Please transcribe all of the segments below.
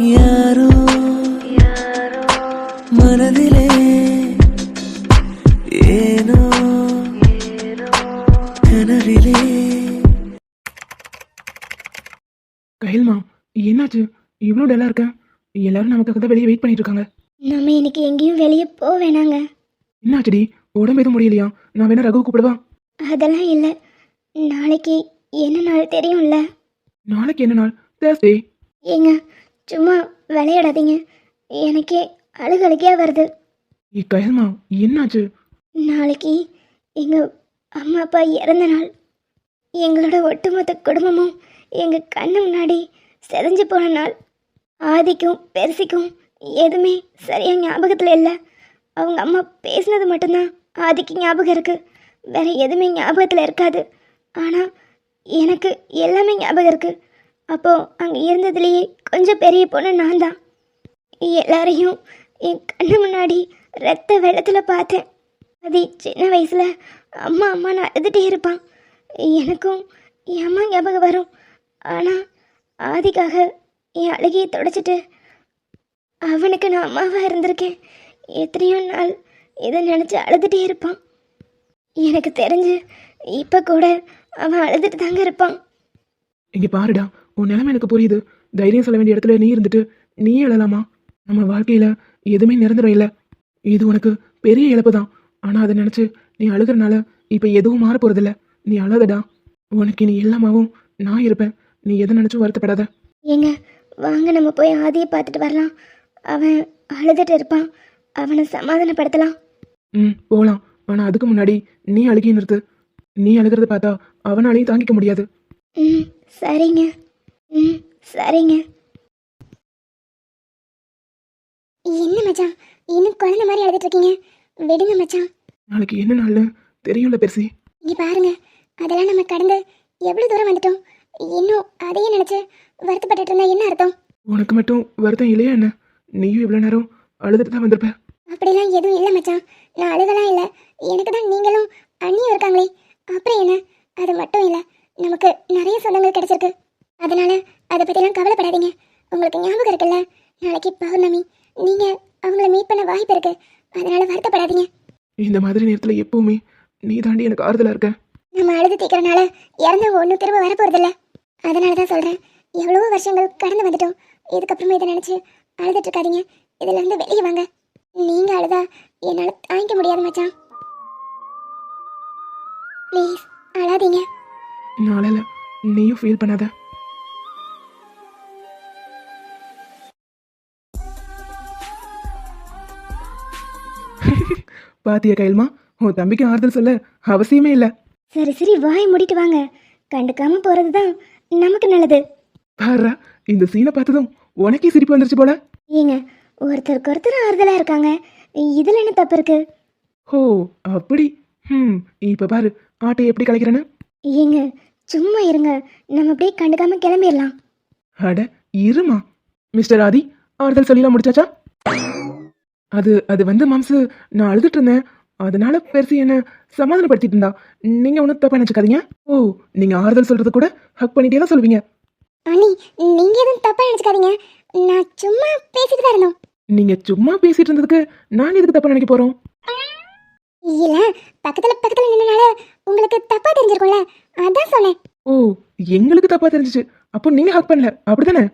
யாரோ மனதிலே ஏனோ கனவிலே. கைல்மா என்னாச்சு? இவ்வளோ டல்லா இருக்க? எல்லாரும் நமக்காக தான் வெளியே வெயிட் பண்ணிட்டு இருக்காங்க. நம்ம இன்னைக்கு எங்கேயும் வெளியே போக வேணாங்க. என்னாச்சுடி? உடம்பு எதுவும் முடியலையா? நான் வேணா ரகு கூப்பிடவா? அதெல்லாம் இல்லை. நாளைக்கு என்ன நாள் தெரியும்ல? நாளைக்கு என்ன நாள்? தேர்ஸ்டே ஏங்க சும்மா விளையாடாதீங்க. எனக்கே அழுகழுகையாக வருது. ஏ கைல்மா என்னாச்சு? நாளைக்கு எங்கள் அம்மா அப்பா இறந்த நாள். எங்களோட ஒட்டுமொத்த குடும்பமும் எங்கள் கண்ணு முன்னாடி செதஞ்சு போன நாள். ஆதிக்கும் பெருசிக்கும் எதுவுமே சரியாக ஞாபகத்தில் இல்லை. அவங்க அம்மா பேசினது மட்டும்தான் ஆதிக்கு ஞாபகம் இருக்குது வேற எதுவுமே ஞாபகத்தில் இருக்காது. ஆனால் எனக்கு எல்லாமே ஞாபகம் இருக்குது அப்போது அங்கே இருந்ததுலேயே கொஞ்சம் பெரிய பொண்ணு நான் தான் எல்லாரையும் என் கண்ணு முன்னாடி ரத்த வெள்ளத்தில் பார்த்தேன். அது சின்ன வயசில் அம்மா அம்மா நான் அழுதுகிட்டே இருப்பான். எனக்கும் என் அம்மா ஞாபகம் வரும். ஆனால் ஆதிக்காக என் அழுகையை தொடச்சிட்டு அவனுக்கு நான் அம்மாவாக இருந்திருக்கேன். எத்தனையோ நாள் இதை நினச்சி அழுதுகிட்டே இருப்பான். எனக்கு தெரிஞ்சு இப்போ கூட அவன் அழுதுட்டு தாங்க இருப்பான். இங்கே பாருடா உன் நிலைமை எனக்கு புரியுது. தைரியம் சொல்ல வேண்டிய இடத்துல நீ இருந்துட்டு நீ எழலாமா? நம்ம வாழ்க்கையில எதுவுமே நிரந்தரம் இல்லை. இது உனக்கு பெரிய இழப்பு தான் ஆனா அதை நினைச்சு நீ அழுகிறனால இப்ப எதுவும் மாற போறதில்ல. நீ அழாதடா. உனக்கு நீ எல்லாமாவும் நான் இருப்பேன். நீ எதை நினைச்சும் வருத்தப்படாத. ஏங்க வாங்க நம்ம போய் ஆதியை பார்த்துட்டு வரலாம். அவன் அழுதுட்டு இருப்பான். அவனை சமாதானப்படுத்தலாம். ம் போகலாம் ஆனா அதுக்கு முன்னாடி நீ அழுகி நிறுத்து. நீ அழுகிறத பார்த்தா அவனாலையும் தாங்கிக்க முடியாது. ம் சரிங்க. ம் சரிங்க. என்ன மச்சான்? இன்னும் குழந்தை மாதிரி அழுதுட்டு இருக்கீங்க விடுங்க மச்சான். நாளைக்கு என்ன நாள்னு தெரியும்ல பெருசி? இங்க பாருங்க. அதெல்லாம் நம்ம கடந்து எவ்வளவு தூரம் வந்துட்டோம்? இன்னும் அதையே நினைச்சு வருத்தப்பட்டுட்டு இருந்தா என்ன அர்த்தம்? உனக்கு மட்டும் வருத்தம் இல்லையா என்ன? நீயும் இவ்வளோ நேரம் அழுதுட்டு தான் வந்திருப்ப. அப்படிலாம் எதுவும் இல்லை மச்சான். நான் அழுகலாம் இல்லை. எனக்கு தான் நீங்களும் அண்ணியும் இருக்காங்களே. அப்புறம் என்ன? அது மட்டும் இல்லை. நமக்கு நிறைய சொந்தங்கள் கிடைச்சிருக்கு. அதனால அதை பற்றிலாம் கவலைப்படாதீங்க. உங்களுக்கு ஞாபகம் இருக்குல்ல? நாளைக்கு பௌர்ணமி. நீங்கள் அவங்கள மீட் பண்ண வாய்ப்பு இருக்கு. அதனால வருத்தப்படாதீங்க. இந்த மாதிரி நேரத்தில் எப்பவுமே நீ தாண்டி எனக்கு ஆறுதலாக இருக்க. நம்ம அழுது தீக்கிறனால இறந்தவங்க ஒன்றும் திரும்ப வரப்போறதில்ல. அதனால தான் சொல்கிறேன் எவ்வளவோ வருஷங்கள் கடந்து வந்துட்டோம். இதுக்கப்புறமா இதை நினச்சி அழுதுட்டு இருக்காதீங்க. இதுல இருந்து வெளியே வாங்க. நீங்கள் அழுதா என்னால் தாங்கிக்க முடியாது மச்சான். ப்ளீஸ் அழாதீங்க. நாளையில நீயும் ஃபீல் பண்ணாத. பாத்தியா கைல்மா உன் தம்பிக்கு ஆறுதல் சொல்ல அவசியமே இல்லை. சரி சரி வாய் மூடிட்டு வாங்க. கண்டுக்காம போகிறது தான் நமக்கு நல்லது. பாருடா இந்த சீனை பார்த்ததும் உனக்கே சிரிப்பு வந்துருச்சு போல. ஏங்க ஒருத்தருக்கு ஒருத்தர் ஆறுதலாக இருக்காங்க. இதில் என்ன தப்பு இருக்கு? ஓ அப்படி? ம் இப்போ பாரு ஆட்டை எப்படி கலைக்கிறேன்னு? ஏங்க சும்மா இருங்க. நம்ம அப்படியே கண்டுக்காம கிளம்பிடலாம். அட இருமா. மிஸ்டர் ஆதி ஆறுதல் சொல்லிலாம் முடிச்சாச்சா? அது அது வந்து மாம்சு நான் அழுதுட்டு இருந்தேன் அதனால பெருசு என்ன சமாதானப்படுத்திட்டு இருந்தா நீங்க ஒன்றும் தப்பா நினைச்சுக்காதீங்க. ஓ நீங்க ஆறுதல் சொல்றது கூட ஹக் பண்ணிட்டே தான் சொல்லுவீங்க. அண்ணி நீங்க எதுவும் தப்பா நினைச்சுக்காதீங்க. நான் சும்மா பேசிட்டு தான் இருந்தோம். நீங்க சும்மா பேசிட்டு இருந்ததுக்கு நான் எதுக்கு தப்பா நினைக்க போறோம்? இல்ல பக்கத்துல பக்கத்துல நின்னனால உங்களுக்கு தப்பா தெரிஞ்சிருக்கும்ல. அதான் சொன்னேன். ஓ எங்களுக்கு தப்பா தெரிஞ்சுச்சு. அப்போ நீங்க ஹக் பண்ணல. அப்படிதானே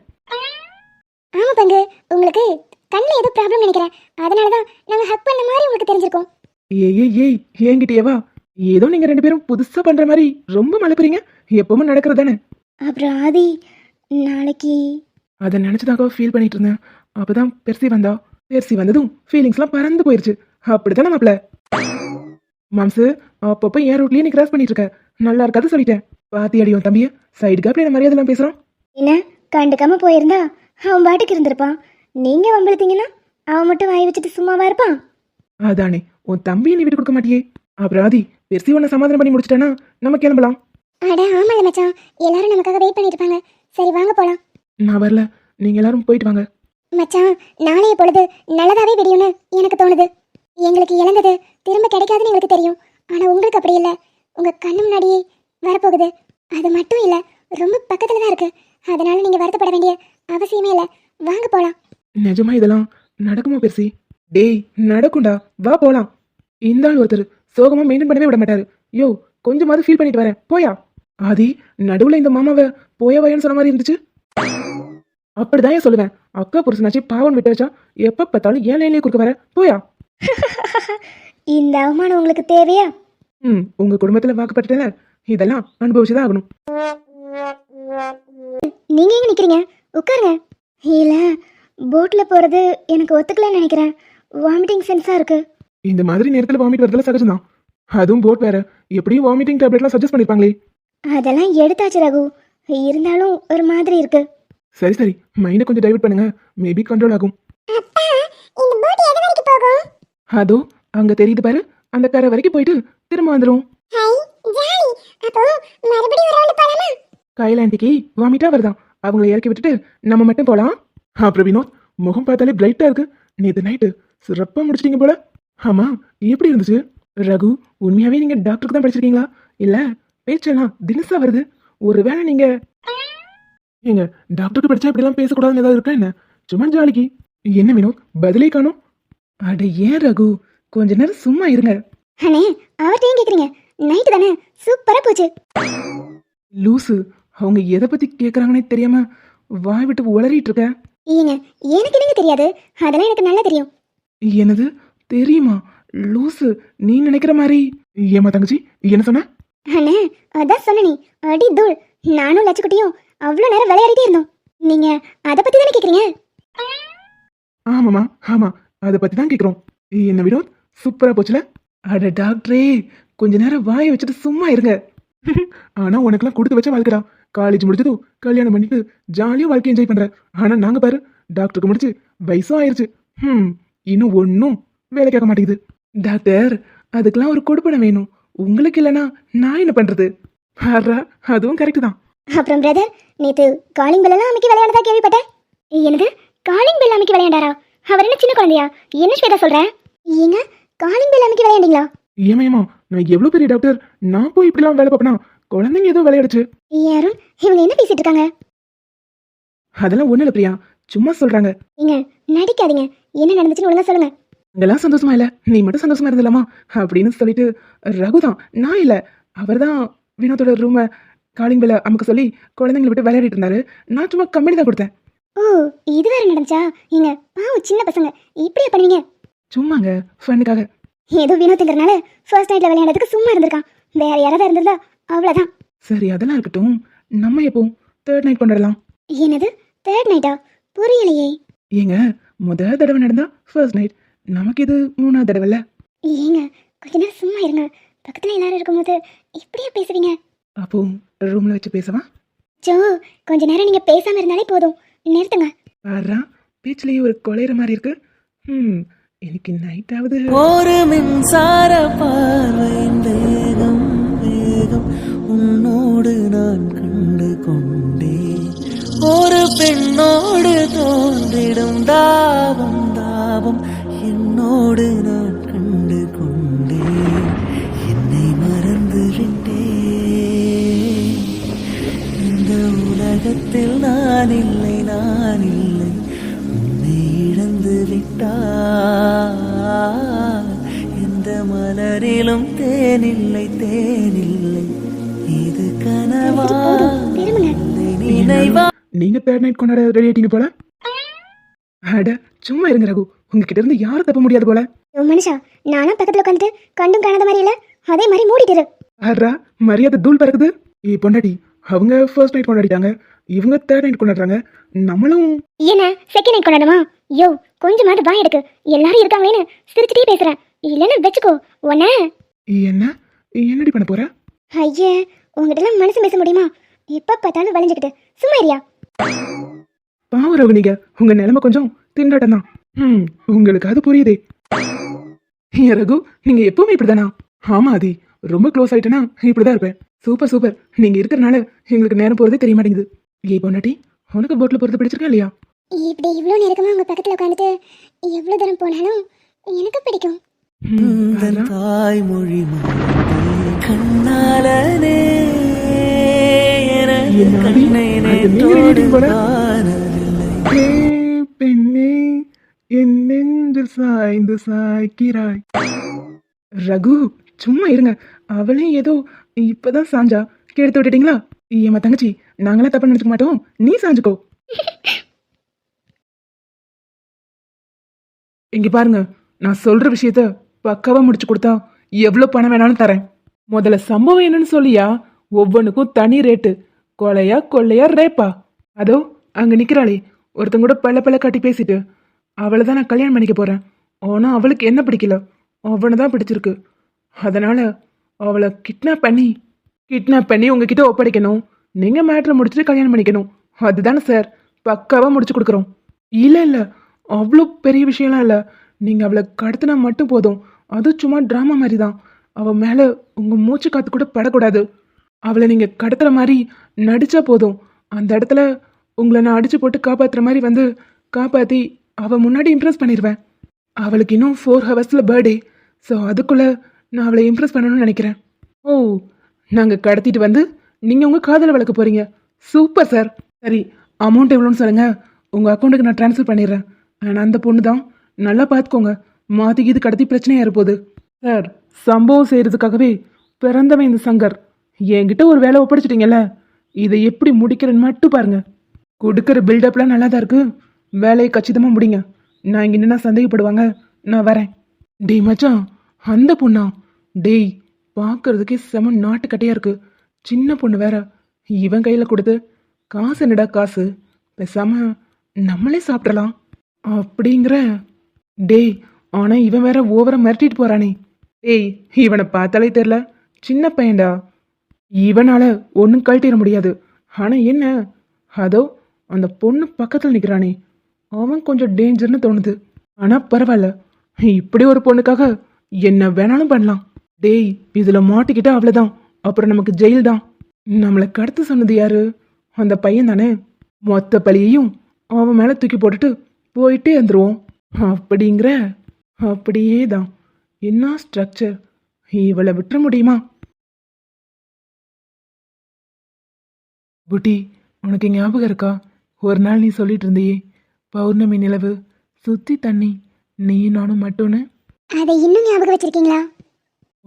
ஆமா பங்கு உங்களுக்கு கண்ணில் ஏதோ ப்ராப்ளம் நினைக்கிறேன். அதனால தான் நாங்க ஹக் பண்ண மாதிரி உங்களுக்கு தெரிஞ்சிருக்கோம். ஏய் ஏய் ஏய் ஏங்கிட்டே வா. ஏதோ நீங்க ரெண்டு பேரும் புதுசா பண்ற மாதிரி ரொம்ப மழுப்புறீங்க எப்பவும் நடக்கிறது தானே? அப்புறம் ஆதி நாளைக்கு? அதை நினைச்சதாக ஃபீல் பண்ணிட்டு இருந்தேன். அப்பதான் பெர்சி வந்தா. பெர்சி வந்ததும் ஃபீலிங்ஸ்லாம் பறந்து போயிருச்சு. அப்படித்தானே மாப்ள மாம்சு அப்பப்போ என் ரூட்லயே நீ கிராஸ் பண்ணிட்டு இருக்க. நல்லா இருக்காது சொல்லிட்டேன். பாத்தி அடியும் தம்பிய. சைடுக்கு அப்படி மரியாதை எல்லாம் பேசுறான் என்ன கண்டுக்காம போயிருந்தா? அவன் பாட்டுக்கு இருந்திருப்பான். நீங்க வம்பிழுத்தீங்கன்னா அவன் மட்டும் வாய் வச்சுட்டு சும்மாவா இருப்பான். அதானே உன் தம்பியை நீ விட்டு கொடுக்க மாட்டியே. ஆதி பெர்சி உன்னை சமாதானம் பண்ணி முடிச்சிட்டானா நம்ம கிளம்பலாம். அட ஆமால மச்சான். எல்லாரும் நமக்காக வெயிட் பண்ணிட்டு இருப்பாங்க சரி வாங்க போலாம். நான் வரல. நீங்க எல்லாரும் போயிட்டு வாங்க. மச்சான் நாளைய பொழுது நல்லதாவே விடியும்னு எனக்கு தோணுது. எங்களுக்கு இழந்தது திரும்ப கிடைக்காதுன்னு எங்களுக்கு தெரியும். ஆனா உங்களுக்கு அப்படி இல்லை. உங்க கண்ணு முன்னாடியே வரப்போகுது. அது மட்டும் இல்லை ரொம்ப பக்கத்துல தான் இருக்கு. அதனால நீங்க வருத்தப்பட வேண்டிய அவசியமே இல்லை. வாங்க போலாம். நிஜமா இதெல்லாம் நடக்குமா பெருசி? டேய் நடக்கும்டா. வா போலாம். இந்த ஆள் ஒருத்தர். சோகமா மெயின்டைன் பண்ணவே விட மாட்டாரு. யோ கொஞ்சமாவது ஃபீல் பண்ணிட்டு வரேன். போயா? ஆதி நடுவுல இந்த மாமாவை போய வயன்னு சொன்ன மாதிரி இருந்துச்சு. அப்படிதான் ஏன் சொல்லுவேன். அக்கா புருஷனாச்சு பாவம் விட்டு வச்சா எப்ப பார்த்தாலும் ஏன் லைன்லயே குறுக்க வர? போயா? இந்த அவமானம் உங்களுக்கு தேவையா? ம் உங்க குடும்பத்துல வாக்குப்பட்டுல இதெல்லாம் அனுபவிச்சுதான் ஆகணும். நீங்க எங்க நிக்கிறீங்க? உட்காருங்க. இல்ல போட்ல போறது எனக்கு ஒத்துக்கலன்னு நினைக்கிறேன். வாமிட்டிங் சென்ஸா இருக்கு. இந்த மாதிரி நேரத்துல வாமிட் வரதுல சகஜம்தான் அதுவும் போட் வேற. எப்படியும் வாமிட்டிங் டேப்லெட்லாம் சஜஸ்ட் பண்ணிருப்பாங்களே. அதெல்லாம் எடுத்தாச்சு ரகு. இருந்தாலும் ஒரு மாதிரி இருக்கு. சரி சரி. மைண்டை கொஞ்சம் டைவர்ட் பண்ணுங்க. மேபி கண்ட்ரோல் ஆகும். அதோ அங்க தெரியுது பாரு. அந்த கரை வரைக்கும் போயிட்டு திரும்ப வந்துரும். கைலாண்டிக்கு வாமிட்டா வருதாம் அவங்கள இறக்கி விட்டுட்டு நம்ம மட்டும் போலாம். அப்புறம் வினோத் முகம் பார்த்தாலே பிரைட்டா இருக்கு. நேத்து நைட்டு சிறப்பா முடிச்சிட்டீங்க போல. ஆமா எப்படி இருந்துச்சு? ரகு உண்மையாவே நீங்க டாக்டருக்கு தான் படிச்சிருக்கீங்களா? இல்ல பேச்செல்லாம் தினசா வருது. ஒருவேளை நீங்க ஏங்க டாக்டருக்கு படிச்சா இப்படிலாம் பேசக்கூடாதுன்னு ஏதாவது இருக்கா என்ன? சும்மா ஜாலிக்கு. என்ன வினோத் பதிலே காணும். அட ஏன் ரகு கொஞ்ச நேரம் சும்மா இருங்க. அண்ணே அவர்கிட்ட ஏன் கேக்குறீங்க. நைட்டு தானே சூப்பரா போச்சு. லூசு அவங்க எதை பத்தி கேக்குறாங்கன்னே தெரியாம வாய் விட்டு உளறிட்டு இருக்க. ஏங்க எனக்கு என்னங்க தெரியாது? அதெல்லாம் எனக்கு நல்லா தெரியும். என்னது? தெரியுமா? லூசு நீ நினைக்கிற மாதிரி. ஏமா தங்கச்சி என்ன சொன்ன? அண்ணே அதான் சொன்னனே அடி தூள். நானும் லட்சுக்குட்டியும் அவ்வளோ நேரம் விளையாடிட்டே இருந்தோம். நீங்க அதை பத்தி தானே கேக்குறீங்க? ஆமாமா. ஆமா அதை பத்தி தான் கேக்குறோம். என்ன வினோத் சூப்பரா போச்சுல? அட டாக்டரே கொஞ்ச நேரம் வாயை வச்சுட்டு சும்மா இருங்க. ஆனா உனக்கெல்லாம் கொடுத்து வச்ச வாழ்க்கைடா. காலேஜ் முடிச்சதும் கல்யாணம் பண்ணிட்டு ஜாலியா வாழ்க்கை என்ஜாய் பண்ற. ஆனா நாங்க பாரு டாக்டருக்கு முடிச்சு வயசும் ஆயிருச்சு. ஹம் இன்னும் ஒன்னும் வேலை கேட்க மாட்டேங்குது. டாக்டர் அதுக்கெல்லாம் ஒரு கொடுப்பனை வேணும். உங்களுக்கு இல்லைன்னா நான் என்ன பண்றது? ஆறா அதுவும் கரெக்ட் தான். அப்புறம் பிரதர் நேத்து காலிங் பெல் எல்லாம் அமைக்கி விளையாண்டதா கேள்விப்பட்டேன். என்னது? காலிங் பெல் அமைக்கி விளையாண்டாரா? அவர் என்ன சின்ன குழந்தையா? என்ன ஸ்வேதா சொல்ற? ஏங்க காலிங் பெல் அமைக்கி விளையாண்டீங்களா? ஏமையம்மா நான் எவ்வளவு பெரிய டாக்டர் நான் போய் இப்படிலாம் வேலை பார்ப்பேனா? குழந்தைங்க ஏதோ விளையாடுச்சு. யாரும் இவங்க என்ன பேசிட்டு இருக்காங்க? அதெல்லாம் ஒண்ணு இல்ல பிரியா. சும்மா சொல்றாங்க. ஏங்க நடிக்காதீங்க. என்ன நடந்துச்சுன்னு ஒழுங்கா சொல்லுங்க. இதெல்லாம் சந்தோஷமா இல்ல. நீ மட்டும் சந்தோஷமா இருந்தலாமா அப்படின்னு சொல்லிட்டு ரகுதான் நான் இல்ல. அவர்தான் வினோத்தோட ரூம காலிங் பெல்ல அமுக்க சொல்லி குழந்தைங்களை விட்டு விளையாடிட்டு இருந்தாரு. நான் சும்மா கம்பெனி தான் கொடுத்தேன். ஓ இது வேற நடந்துச்சா? ஏங்க பாவம் சின்ன பசங்க. இப்படியே பண்ணுவீங்க? சும்மாங்க ஃபனுக்காக ஏதோ வினோத்துங்கிறனால ஃபர்ஸ்ட் நைட்ல விளையாடுறதுக்கு சும்மா இருந்திருக்கான். வேற யாராவது இருந்திருந்தா அவ்வளவுதான். சரி அதெல்லாம் இருக்கட்டும். நம்ம எப்போ தேர்ட் நைட் கொண்டாடலாம்? என்னது? தேர்ட் நைட்டா புரியலையே. ஏங்க முத தடவை நடந்தா ஃபர்ஸ்ட் நைட் நமக்கு இது மூணாவது தடவை இல்ல? ஏங்க கொஞ்ச நேரம் சும்மா இருங்க. பக்கத்துல எல்லாரும் இருக்கும்போது இப்படியே பேசுவீங்க? அப்போ ரூம்ல வச்சு பேசவா? ஜோ கொஞ்ச நேரம் நீங்க பேசாம இருந்தாலே போதும். நிறுத்துங்க. பாடுறா பேச்சிலேயே ஒரு கொலையிற மாதிரி இருக்கு. ம் இன்னைக்கு நைட்டாவது ஒரு மின்சார வேகம் வேகம். உன்னோடு நான் கண்டு கொண்டே ஒரு பெண்ணோடு தோன்றிடும் தாபம் தாபம். என்னோடு நான் கண்டு கொண்டே என்னை மறந்து விட்டேன் இந்த உலகத்தில் நான் இல்லை நான் இல்லை உன்னை இழந்து விட்டா எந்த மலரிலும் தேனில்லை தேனில்லை. இது கனவா? நினைவா? நீங்க தேர்ட் நைட் கொண்டாட ரெடி ஆயிட்டீங்க போல? அட சும்மா இருங்க ரகு. உங்ககிட்ட இருந்து யாரும் தப்ப முடியாது போல. மனுஷா நானும் பக்கத்துல உட்காந்துட்டு கண்டும் காணாத மாதிரி இல்ல. அதே மாதிரி மூடிட்டு. ஆறா மரியாதை தூள் பறக்குது. ஏ பொண்டாட்டி அவங்க ஃபர்ஸ்ட் நைட் கொண்டாடிட்டாங்க. இவங்க தேர்ட் நைட் கொண்டாடுறாங்க. நம்மளும் என்ன? Second night கொண்டாடுமா? யோ கொஞ்சமாவது வாய் எடுக்கு. எல்லாரும் இருக்காங்களேன்னு சிரிச்சுட்டே பேசுறேன். இல்லைன்னு வச்சுக்கோ. உன்ன என்ன? என்னடி பண்ண போற? ஐயே உங்ககிட்ட மனசு பேச முடியுமா? எப்ப பார்த்தாலும் வளைஞ்சுக்கிட்டு. சும்மா இருயா பாவம் ரகு நீங்க உங்க நிலைமை கொஞ்சம் திண்டாட்டம் தான் ம் உங்களுக்கு அது புரியுதே. ஏன் ரகு நீங்க எப்பவுமே இப்படிதானா? ஆமா ஆதி ரொம்ப க்ளோஸ் ஆயிட்டேனா? இப்படிதான் இருப்பேன். சூப்பர் சூப்பர் நீங்க இருக்கிறனால எங்களுக்கு நேரம் போறதே தெரிய மாட்டேங்குது. ஏ பொண்டாட்டி உனக்கு போட்ல போறது பிடிச்சிருக்கா இல்லையா? இப்படி இவ்வளோ நெருக்கமா உங்க பக்கத்துல உட்காந்துட்டு எவ்வளவு தூரம் போனாலும் எனக்கு பிடிக்கும். தாய்மொழி கண்ணாலனே கண்ணை? காணவில்லை. ஏய், சாய்ந்து சாய்க்கிறாய். ரகு சும்மா இருங்க. அவளே ஏதோ இப்பதான் சாஞ்சா. கெடுத்து விட்டுட்டீங்களா? ஏமா தங்கச்சி நாங்களாம் தப்பா நினைச்சுக்க மாட்டோம். நீ சாஞ்சுக்கோ. இங்க பாருங்க நான் சொல்ற விஷயத்த பக்காவா முடிச்சு கொடுத்தா எவ்வளவு பணம் வேணாலும் தரேன். முதல்ல சம்பவம் என்னன்னு சொல்லியா? ஒவ்வொன்றுக்கும் தனி ரேட்டு கொலையா கொள்ளையா ரேப்பா அதோ அங்க நிக்கிறாளே. ஒருத்தங்க கூட பல்ல பல்ல காட்டி பேசிட்டு. அவளை தான் நான் கல்யாணம் பண்ணிக்க போறேன். ஆனால் அவளுக்கு என்ன பிடிக்கல? அவனை தான் பிடிச்சிருக்கு. அதனால அவளை கிட்னாப் பண்ணி கிட்னாப் பண்ணி உங்ககிட்ட ஒப்படைக்கணும். நீங்க மேட்ரை முடிச்சுட்டு கல்யாணம் பண்ணிக்கணும். அதுதானே சார் பக்காவா முடிச்சு கொடுக்குறோம். இல்ல இல்ல. அவ்வளோ பெரிய விஷயம்லாம் இல்லை. நீங்க அவளை கடத்தினா மட்டும் போதும். அது சும்மா ட்ராமா மாதிரி தான் அவ மேலே உங்கள் மூச்சு காத்து கூட படக்கூடாது. அவளை நீங்கள் கடத்துகிற மாதிரி நடித்தா போதும். அந்த இடத்துல உங்களை நான் அடித்து போட்டு காப்பாற்றுற மாதிரி வந்து காப்பாற்றி அவள் முன்னாடி இம்ப்ரெஸ் பண்ணிடுவேன் அவளுக்கு இன்னும் ஃபோர் ஹவர்ஸில் பர்த்டே ஸோ அதுக்குள்ளே நான் அவளை இம்ப்ரெஸ் பண்ணணும்னு நினைக்கிறேன். ஓ நாங்கள் கடத்திட்டு வந்து நீங்கள் உங்கள் காதலை வளர்க்க போகிறீங்க சூப்பர் சார் சரி அமௌண்ட் எவ்வளோன்னு சொல்லுங்கள் உங்கள் அக்கௌண்ட்டுக்கு நான் ட்ரான்ஸ்ஃபர் பண்ணிடுறேன். ஆனால் அந்த பொண்ணு தான் நல்லா பார்த்துக்கோங்க மாற்றி இது கடத்தி பிரச்சனையாக இருப்போது. சார் சம்பவம் செய்கிறதுக்காகவே பிறந்தவன் இந்த சங்கர். என்கிட்ட ஒரு வேலை ஒப்படைச்சிட்டிங்கல்ல? இதை எப்படி முடிக்கிறேன்னு மட்டும் பாருங்க. கொடுக்குற பில்டப்லாம் நல்லா தான் இருக்கு. வேலையை கச்சிதமாக முடிங்க. நான் இங்கே நின்னா சந்தேகப்படுவாங்க. நான் வரேன். டேய் மச்சான் அந்த பொண்ணா? டேய் பார்க்கறதுக்கே செம நாட்டுக்கட்டையாக இருக்கு. சின்ன பொண்ணு வேற. இவன் கையில் கொடுத்து காசு என்னடா காசு? பேசாம நம்மளே சாப்பிடலாம். அப்படிங்கிற. டேய் ஆனால் இவன் வேற ஓவரை மிரட்டிட்டு போகிறானே ஏய் இவனை பார்த்தாலே தெரில சின்ன பையன்டா. இவனால் ஒன்றும் கழட்டிட முடியாது. ஆனால் என்ன? அதோ அந்த பொண்ணு பக்கத்தில் நிற்கிறானே அவன் கொஞ்சம் டேஞ்சர்னு தோணுது. ஆனால் பரவாயில்ல. இப்படி ஒரு பொண்ணுக்காக என்ன வேணாலும் பண்ணலாம். டேய் இதில் மாட்டிக்கிட்டா அவ்வளோதான் அப்புறம் நமக்கு ஜெயில் தான். நம்மளை கடத்து சொன்னது யாரு? அந்த பையன் தானே. மொத்த பழியையும் அவன் மேலே தூக்கி போட்டுட்டு போயிட்டே வந்துடுவோம் அப்படிங்கிற அப்படியே தான் என்ன ஸ்ட்ரக்சர் இவளை விட்டுற முடியுமா? புட்டி உனக்கு ஞாபகம் இருக்கா? ஒரு நாள் நீ சொல்லிட்டு இருந்தியே பௌர்ணமி நிலவு சுத்தி தண்ணி நீ நானும் மட்டும்னு? அதை இன்னும் ஞாபகம் வச்சிருக்கீங்களா?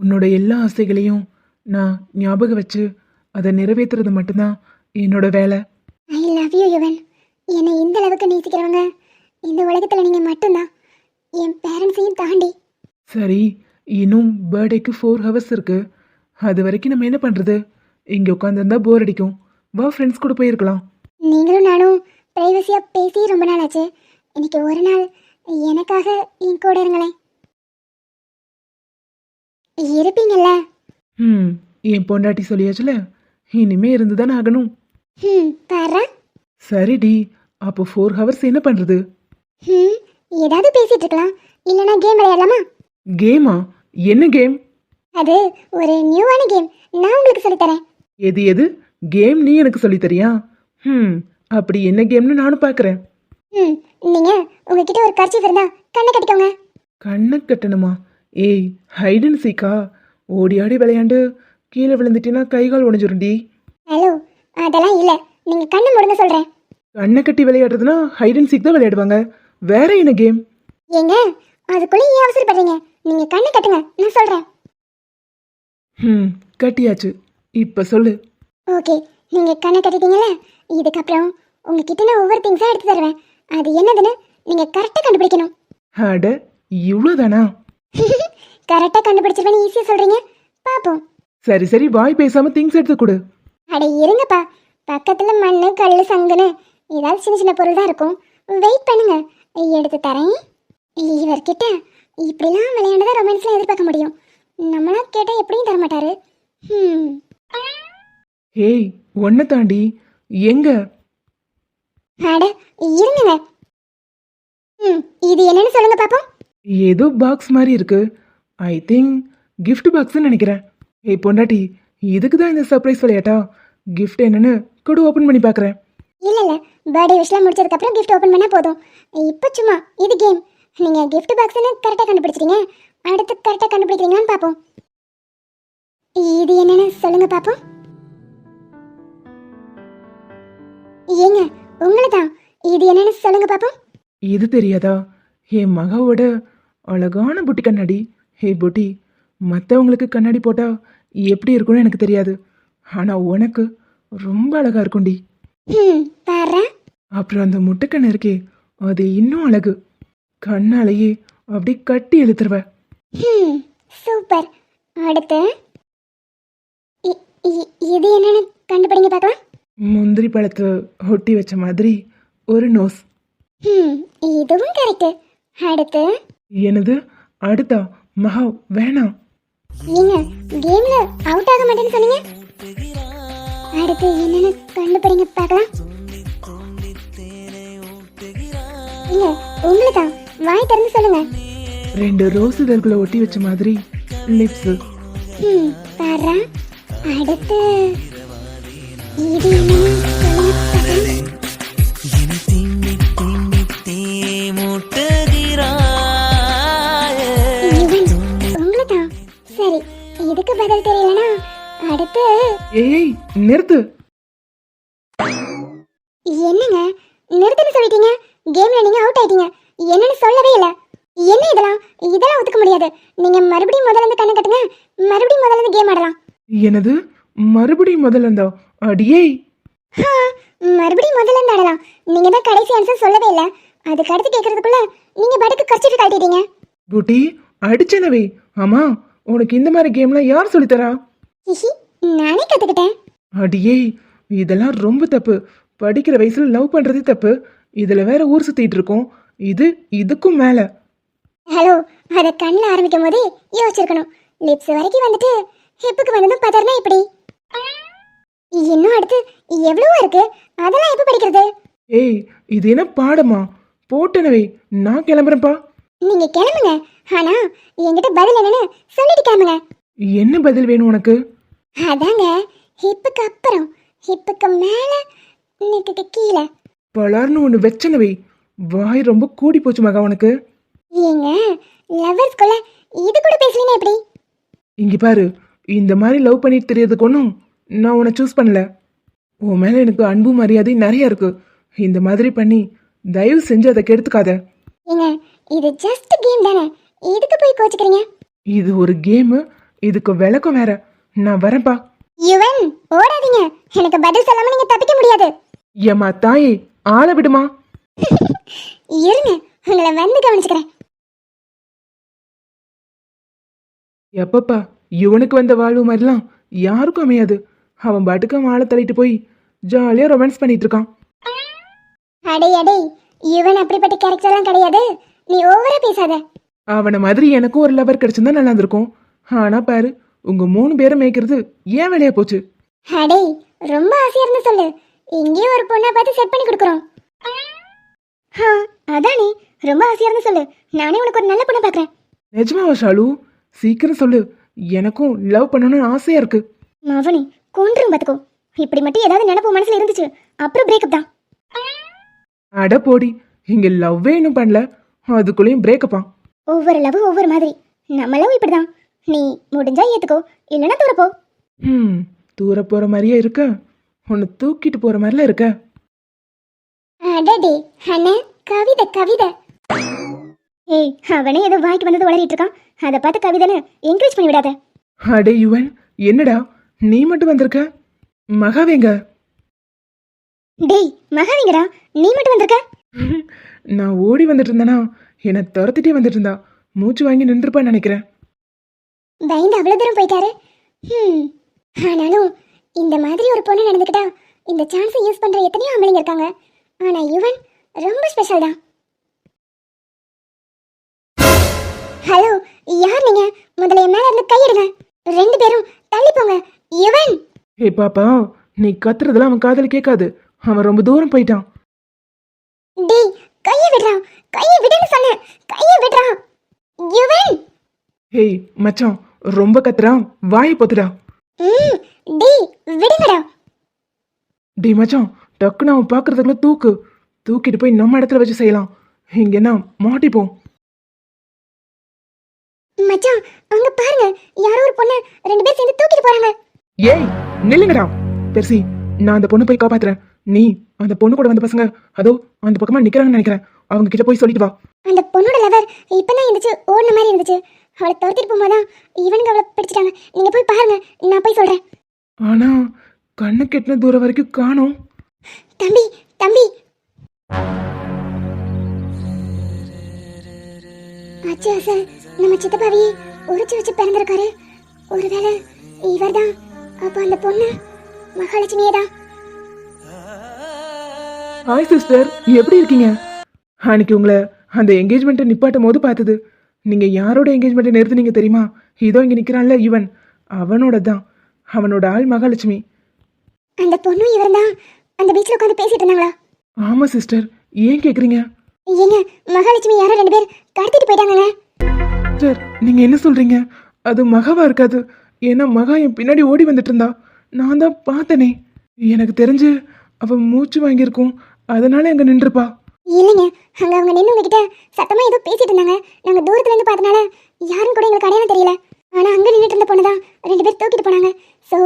உன்னோட எல்லா ஆசைகளையும் நான் ஞாபகம் வச்சு அதை நிறைவேற்றுறது மட்டும்தான் என்னோட வேலை. ஐ லவ் யூ யுவன் என்னை இந்த அளவுக்கு நேசிக்கிறவங்க. இந்த உலகத்தில் நீங்கள் மட்டும்தான். என் பேரண்ட்ஸையும் தாண்டி. சரி இன்னும் பர்த்டேக்கு ஃபோர் ஹவர்ஸ் இருக்கு. அது வரைக்கும் நம்ம என்ன பண்ணுறது இங்கே உட்காந்துருந்தா போர் அடிக்கும். வா ஃப்ரெண்ட்ஸ் கூட போயிருக்கலாம். நீங்களும் நானும் ப்ரைவசியாக பேசி ரொம்ப நாள் ஆச்சு இன்னைக்கு ஒரு நாள். எனக்காக என் கூட இருங்களேன். இருப்பீங்கல்ல? ம் என் பொண்டாட்டி சொல்லியாச்சுல? இனிமே இருந்து தானே ஆகணும். ம் பாரு? சரிடி அப்போ ஃபோர் ஹவர்ஸ் என்ன பண்ணுறது ம் ஏதாவது பேசிட்டு இருக்கலாம். இல்லைன்னா கேம் விளையாடலாமா? கேமா? என்ன கேம்? அது ஒரு நியூவான கேம். நான் உங்களுக்கு சொல்லித்தரேன் எது எது? கேம் நீ எனக்கு சொல்லித் தரியா? ம் அப்படி என்ன கேம்னு நானும் பார்க்குறேன். ம் நீங்கள் உங்ககிட்ட ஒரு கர்ச்சீஃப் இருந்தா கண்ணை கட்டிக்கோங்க. கண்ணை கட்டணுமா? ஏய் ஹைடன் சீக்கா ஓடி ஆடி விளையாண்டு. கீழே விழுந்துட்டீன்னா கைகால் உடைஞ்சிரும்டி. ஹலோ அதெல்லாம் இல்லை. நீங்கள் கண்ணை மூடுங்க சொல்கிறேன் கண்ணை கட்டி விளையாடுறதுனா ஹைடன் சீக் தான் விளையாடுவாங்க. வேற என்ன கேம்? ஏங்க அதுக்குள்ளே ஏன் அவசரப்படுறீங்க? நீங்கள் கண்ணை கட்டுங்க நான் சொல்கிறேன் ம் கட்டியாச்சு. இப்போ சொல்லு. ஓகே நீங்கள் கண்ணை கட்டிட்டீங்கல்ல? இதுக்கப்புறம் உங்ககிட்ட நான் ஒவ்வொரு திங்ஸாக எடுத்து தருவேன். அது என்னதுன்னு நீங்கள் கரெக்டாக கண்டுபிடிக்கணும். அட இவ்வளோதானா கரெக்டாக கண்டுபிடிச்சிருவேன்னு ஈஸியாக சொல்கிறீங்க பார்ப்போம் சரி சரி வாய் பேசாம திங்ஸ் எடுத்து கொடு. அட இருங்கப்பா. பக்கத்தில் மண் கல் சங்குன்னு ஏதாவது சின்ன சின்ன பொருள் தான் இருக்கும். வெயிட் பண்ணுங்க. எடுத்து தரேன். இவர்கிட்ட இப்படிலாம் விளையாண்டதான் ரொமான்ஸ்லாம் எதிர்பார்க்க முடியும். நம்மளாம் கேட்டால் எப்படியும் தர மாட்டாரு ஏய் ஒன்றை தாண்டி எங்க? அட இருங்க. ம் இது என்னன்னு சொல்லுங்க பாப்போம். ஏதோ பாக்ஸ் மாதிரி இருக்கு. ஐ திங்க் gift பாக்ஸ்னு நினைக்கிறேன். ஏய் பொண்டாட்டி இதுக்கு தான் இந்த சர்ப்ரைஸ் விளையாட்டா? gift என்னன்னு கொடு ஓப்பன் பண்ணி பார்க்குறேன் இல்ல இல்ல. பர்த்டே விஷயம் முடிச்சதுக்கு அப்புறம் gift ஓபன் பண்ணா போதும். இப்போ சும்மா இது கேம் நீங்க gift பாக்ஸ்னு கரெக்டா கண்டுபிடிச்சிட்டீங்க. அடுத்து கரெக்டா கண்டுபிடிக்கிறீங்களான்னு பாப்போம். இது என்னன்னு சொல்லுங்க பாப்போம். ஏங்க உங்களை தான் இது என்னன்னு சொல்லுங்க பாப்போம். இது தெரியாதா? என் மகாவோட அழகான புட்டி கண்ணாடி. ஹே புட்டி மற்றவங்களுக்கு கண்ணாடி போட்டா எப்படி இருக்கும்னு எனக்கு தெரியாது. ஆனா உனக்கு ரொம்ப அழகா இருக்கும்டி. பாரு அப்புறம் அந்த முட்டைக்கண் இருக்கே அது இன்னும் அழகு. கண்ணாலேயே அப்படி கட்டி இழுத்துருவ. சூப்பர். அடுத்து இது என்னன்னு கண்டுபிடிங்க பார்க்கலாம். முந்திரி பழத்தை ஒட்டி வச்ச மாதிரி ஒரு நோஸ். இதுவும் கரெக்ட் அடுத்து எனது அடுத்தா மகா வேணாம் நீங்க கேம்ல அவுட் ஆக மாட்டேன்னு சொன்னீங்க. அடுத்து என்னன்னு கண்டுபிடிங்க பார்க்கலாம். நீங்க உங்களை தான் வாய் திறந்து சொல்லுங்க. ரெண்டு ரோஸ் இதழ்களை ஒட்டி வச்ச மாதிரி லிப்ஸ் ம் பாரு அடுத்து இது சரி இதுக்கு பதில் தெரியலனா அடுத்து. ஏய் நிறுத்து. என்னங்க நிறுத்துன்னு சொல்லிட்டீங்க? கேம்ல நீங்க அவுட் ஆயிட்டீங்க. என்னன்னு சொல்லவே இல்ல. என்ன இதெல்லாம்? இதெல்லாம் ஒத்துக்க முடியாது. நீங்க மறுபடியும் முதல்ல இருந்து கண்ணை கட்டுங்க. மறுபடியும் முதல்ல இருந்து கேம் ஆடலாம். எனது மறுபடியும் முதல்ல இருந்தா? அடியே! மறுபடியும் முதல்ல இருந்து ஆடலாம். நீங்க தான் கடைசி ஆன்சர் சொல்லவே இல்ல. அதுக்கு அடுத்து கேக்குறதுக்குள்ள நீங்க பாட்டுக்கு கர்ச்சிட்டு காட்டிட்டீங்க புட்டி அடிச்சனவே. ஆமா உனக்கு இந்த மாதிரி கேம்லாம் யார் சொல்லித்தரா ஹிஹி நானே கத்துக்கிட்டேன். அடியே இதெல்லாம் ரொம்ப தப்பு. படிக்கிற வயசுல லவ் பண்றதே தப்பு. இதுல வேற ஊர் சுத்திட்டு இருக்கோம். இது இதுக்கும் மேல. ஹலோ அத கண்ணில் ஆரம்பிக்கும் போதே யோசிச்சிருக்கணும். லிப்ஸ் வரைக்கும் வந்துட்டு ஹிப்புக்கு வந்ததும் பதறனா இப்படி இன்னும் அடுத்து எவ்வளவோ இருக்கு. அதெல்லாம் எப்போ படிக்கிறது? ஏய் இது என்ன பாடமா? போட்டனவே நான் கிளம்புறேன்ப்பா. நீங்க கிளம்புங்க. ஆனா என்கிட்ட பதில் என்னன்னு சொல்லிட்டு கிளம்புங்க. என்ன பதில் வேணும் உனக்கு? அதாங்க ஹிப்புக்கு அப்புறம் ஹிப்புக்கு மேல நெக்குக்கு கீழே. பலார்னு ஒன்று வச்சனவே. வாய் ரொம்ப கூடி போச்சு மகா உனக்கு. ஏங்க லவர்ஸ்குள்ள இது கூட பேசலீங்கன்னா எப்படி? இங்க பாரு இந்த மாதிரி லவ் பண்ணிட்டு தெரியறதுக்கு ஒன்றும் நான் உன்னை சூஸ் பண்ணல. உன் மேல எனக்கு அன்பு மரியாதை நிறைய இருக்கு. இந்த மாதிரி பண்ணி தயவு செஞ்சு அதை கெடுத்துக்காத. ஏங்க இது ஜஸ்ட் கேம் தானே? இதுக்கு போய் கோச்சுக்கிறீங்க? இது ஒரு கேமு இதுக்கு விளக்கம் வேற. நான் வரேன்ப்பா யுவன் ஓடாதீங்க. எனக்கு பதில் சொல்லாம நீங்க தப்பிக்க முடியாது. ஏம்மா தாயே ஆளை விடுமா. இருங்க உங்களை வந்து கவனிச்சுக்கிறேன். எப்பப்பா இவனுக்கு வந்த வாழ்வு மாதிரிலாம் யாருக்கும் அமையாது. அவன் பாட்டுக்கு ஆளை தள்ளிட்டு போய் ஜாலியா ரொமான்ஸ் பண்ணிட்டு இருக்கான். அடே அடே யுவன் அப்படிப்பட்ட கேரக்டர்லாம் கிடையாது. நீ ஓவரா பேசாத. அவனை மாதிரி எனக்கும் ஒரு லவர் கிடைச்சிருந்தா நல்லா இருந்திருக்கும். ஆனா பாரு உங்க மூணு பேரை மேய்க்கிறது ஏன் வேலையா போச்சு? அடே ரொம்ப ஆசையா இருந்து சொல்லு. இங்கேயே ஒரு பொண்ணை பார்த்து செட் பண்ணி கொடுக்குறோம். ஆ அதானே. ரொம்ப ஆசையா இருந்து சொல்லு. நானே உனக்கு ஒரு நல்ல பொண்ணை பார்க்குறேன். நிஜமாவா ஷாலு? சீக்கிரம் சொல்லு. எனக்கும் லவ் பண்ணணும்னு ஆசையா இருக்கு. மவனி கொன்றும் பார்த்துக்கோ இப்படி மட்டும் ஏதாவது நினைப்பு மனசுல இருந்துச்சு. அப்புறம் பிரேக்கப் தான். அட போடி. இங்க லவ்வே இன்னும் பண்ணல. அதுக்குள்ளேயும் பிரேக்கப்பா ஒவ்வொரு லவ் ஒவ்வொரு மாதிரி. நம்ம லவ் இப்படிதான். நீ முடிஞ்சா ஏத்துக்கோ. இல்லைன்னா தூரப்போ. ம் தூர போற மாதிரியே இருக்க? உன்னை தூக்கிட்டு போற மாதிரில இருக்க? அடடே அண்ணே கவிதை கவிதை. ஏய் அவனே ஏதோ வாய்க்கு வந்தது வளரிட்டு இருக்கான். அதை பார்த்து கவிதைன்னு என்கரேஜ் பண்ணி விடாத. அடே யுவன் என்னடா? நீ மட்டும் வந்திருக்க? மகாவேங்க. டேய் மகாவிங்கடா நீ மட்டும் வந்திருக்க? நான் ஓடி வந்துட்டு இருந்தேனா? என்னை துரத்திட்டே வந்துட்டு இருந்தா. மூச்சு வாங்கி நின்றுப்பான்னு நினைக்கிறேன். பயந்து அவ்வளோ தூரம் போயிட்டாரு. ம் ஆனாலும் இந்த மாதிரி ஒரு பொண்ணு நடந்துக்கிட்டா இந்த சான்ஸை யூஸ் பண்ற எத்தனையோ ஆம்பளைங்க இருக்காங்க. ஆனா யுவன் ரொம்ப ஸ்பெஷல் தான். ஹலோ யார் நீங்க? முதல்ல என் மேல இருந்து கையிடுங்க ரெண்டு பேரும் தள்ளி போங்க. யுவன் ஏ பாப்பா நீ கத்துறதெல்லாம் அவன் காதல கேட்காது. அவன் ரொம்ப தூரம் போயிட்டான். டேய் கையை விடுறான் கையை விடுன்னு சொன்னேன். கையை விடுறான் யுவன் ஏய் மச்சான் ரொம்ப கத்துறான். வாயை பொத்துடா. ம் டேய் விடுங்கடா. டேய் மச்சான் டக்குன்னு அவன் பார்க்கறதுக்குள்ள தூக்கு. தூக்கிட்டு போய் நம்ம இடத்துல வச்சு செய்யலாம். இங்கன்னா மாட்டிப்போம். மச்சான் அங்க பாருங்க. யாரோ ஒரு பொண்ணு ரெண்டு பேர் சேர்ந்து தூக்கிட்டு போறாங்க. ஏய் நில்லுங்கடா. பெர்சி நான் அந்த பொண்ணு போய் காப்பாத்துறேன். நீ அந்த பொண்ணு கூட வந்த பசங்க அதோ அந்த பக்கமா நிக்கிறாங்கன்னு நினைக்கிறேன். அவங்க கிட்ட போய் சொல்லிட்டு வா. அந்த பொண்ணோட லவர் இப்பதான் இருந்துச்சு ஓடின மாதிரி இருந்துச்சு. அவளை துரத்திட்டு போகும்போதான் இவனுக்கு அவளை பிடிச்சிட்டாங்க. நீங்க போய் பாருங்க நான் போய் சொல்றேன். ஆனா கண்ணு கெட்டின தூரம் வரைக்கும் காணோம். தம்பி தம்பி. அச்சா சார் நம்ம சித்தப்பாவையே உரிச்சு வச்சு பிறந்திருக்காரு. ஒருவேளை இவர்தான். அப்ப அந்த பொண்ணு மகாலட்சுமியே தான் ஹாய் சிஸ்டர் எப்படி இருக்கீங்க? அன்னைக்கு உங்களை அந்த என்கேஜ்மெண்ட்டை நிப்பாட்டும் போது பார்த்தது. நீங்க யாரோட என்கேஜ்மெண்ட்டை நிறுத்துனீங்க தெரியுமா? இதோ இங்க நிக்கிறான்ல இவன். அவனோட தான் அவனோட ஆள் மகாலட்சுமி. அந்த பொண்ணும் இவரும் தான் அந்த பீச்ல உட்காந்து பேசிட்டு இருந்தாங்களா? ஆமா சிஸ்டர் ஏன் கேக்குறீங்க? ஏங்க மகாலட்சுமி யாரோ ரெண்டு பேர் கடத்திட்டு போயிட்டாங்கங்க. சிஸ்டர் நீங்க என்ன சொல்றீங்க? அது மகாவா இருக்காது. ஏன்னா மகா என் பின்னாடி ஓடி வந்துட்டு இருந்தா நான் தான் பார்த்தனே. எனக்கு தெரிஞ்சு அவ மூச்சு வாங்கியிருக்கும். அதனால அங்க நின்றுப்பா. இல்லைங்க அங்க அவங்க நின்று உங்ககிட்ட சத்தமா ஏதோ பேசிட்டு இருந்தாங்க. நாங்க தூரத்துல இருந்து பார்த்தனால யாரும் கூட எங்களுக்கு அடையாளம் தெரியல. ஆனா அங்க நின்றுட்டு இருந்த பொண்ணு தான் ரெண்டு பேர் தூக்கிட்டு போனாங்க. சோ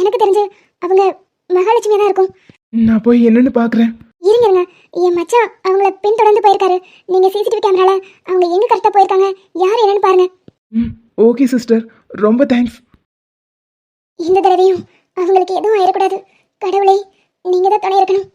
எனக்கு தெரிஞ்சு அவங்க மகாலட்சுமியா தான் இருக்கும். நான் போய் என்னன்னு பாக்குறேன். இருங்க இருங்க. என் மச்சான் அவங்கள பின்தொடர்ந்து போயிருக்காரு. நீங்க சிசிடிவி கேமரால அவங்க எங்க கரெக்டா போயிருக்காங்க? யார் என்னன்னு பாருங்க. ம் ஓகே சிஸ்டர் ரொம்ப தேங்க்ஸ் இந்த தடவையும் அவங்களுக்கு எதுவும் ஆயிடக்கூடாது கடவுளே நீங்க தான் துணை இருக்கணும்.